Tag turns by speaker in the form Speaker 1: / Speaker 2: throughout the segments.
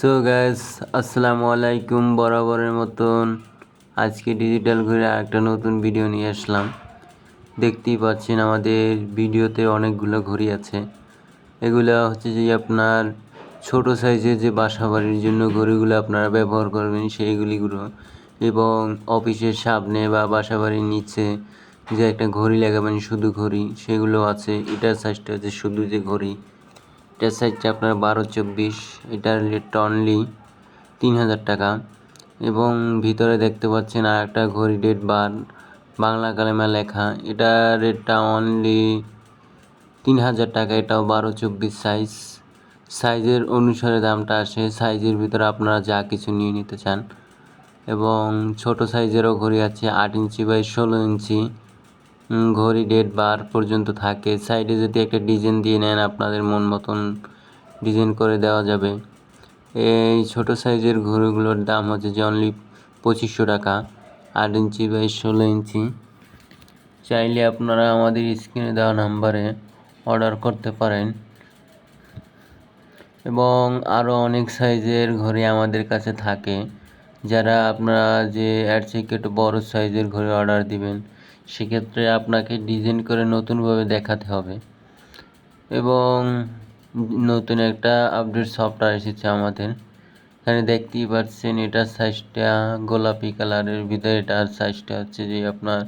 Speaker 1: So gas আসসালামু আলাইকুম বরাবরের মতন। আজকে ডিজিটাল ঘুরে একটা নতুন ভিডিও নিয়ে আসলাম। দেখতেই পাচ্ছেন আমাদের ভিডিওতে অনেকগুলো ঘড়ি আছে। এগুলো হচ্ছে যে আপনার ছোট সাইজের যে বাসা বাড়ির জন্য ঘড়িগুলো আপনারা ব্যবহার করবেন, সেইগুলিগুলো। এবং অফিসের সামনে বা বাসা বাড়ির নিচে যে একটা ঘড়ি লাগাবেন, শুধু ঘড়ি, সেগুলো আছে। এটার সাইজটা হচ্ছে শুধু যে ঘড়ি। এটার সাইজটা আপনার বারো, চব্বিশ। এটার রেটটা অনলি তিন হাজার টাকা। এবং ভিতরে দেখতে পাচ্ছেন আর একটা ঘড়ি ডেট বার, বাংলা কালেমা লেখা। এটার রেটটা অনলি তিন হাজার টাকা, এটাও বারো, চব্বিশ সাইজ সাইজের অনুসারে দামটা আসে। সাইজের ভিতরে আপনারা যা কিছু নিয়ে নিতে চান। এবং ছোট সাইজেরও ঘড়ি আছে আট ইঞ্চি বাই ষোলো ইঞ্চি। ঘড়ি ডেট বার পর্যন্ত থাকে। সাইডে যদি একটা ডিজাইন দিয়ে নেন, আপনাদের মন মতন ডিজাইন করে দেওয়া যাবে। এই ছোট সাইজের ঘড়িগুলোর দাম হচ্ছে যে অনলি পঁচিশশো টাকা। আট ইঞ্চি বাই ষোলো ইঞ্চি। চাইলে আপনারা আমাদের স্ক্রিনে দেওয়া নাম্বারে অর্ডার করতে পারেন। এবং আরও অনেক সাইজের ঘড়ি আমাদের কাছে থাকে। যারা আপনারা যে এর থেকে একটু বড়ো সাইজের ঘড়ি অর্ডার দিবেন সেক্ষেত্রে আপনাকে ডিজাইন করে নতুনভাবে দেখাতে হবে। এবং নতুন একটা আপডেট সফটওয়্যার এসেছে আমাদের। এখানে দেখতেই পাচ্ছেন এটার সাইজটা গোলাপি কালারের ভিতরে এটার সাইজটা হচ্ছে যে আপনার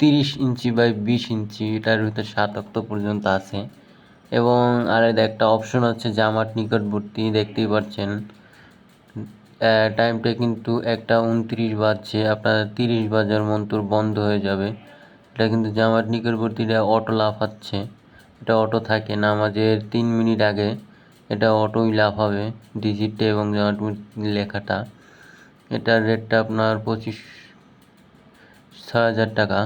Speaker 1: তিরিশ ইঞ্চি বাই বিশ ইঞ্চি, এটার ভিতরে সাত অক্ট পর্যন্ত আছে। এবং আর একটা অপশন হচ্ছে জামার নিকটবর্তী, দেখতেই পাচ্ছেন। টাইমটা কিন্তু একটা উনত্রিশ বাজছে, আপনার তিরিশ বাজার মন্তর বন্ধ হয়ে যাবে। এটা কিন্তু জামার নিকটবর্তীটা অটো লাফাচ্ছে। এটা অটো থাকে নামাজের তিন মিনিট আগে, এটা অটোই লাফাবে ডিজিটটা এবং জামার লেখাটা। এটার রেটটা আপনার পঁচিশ, ছয় হাজার টাকা।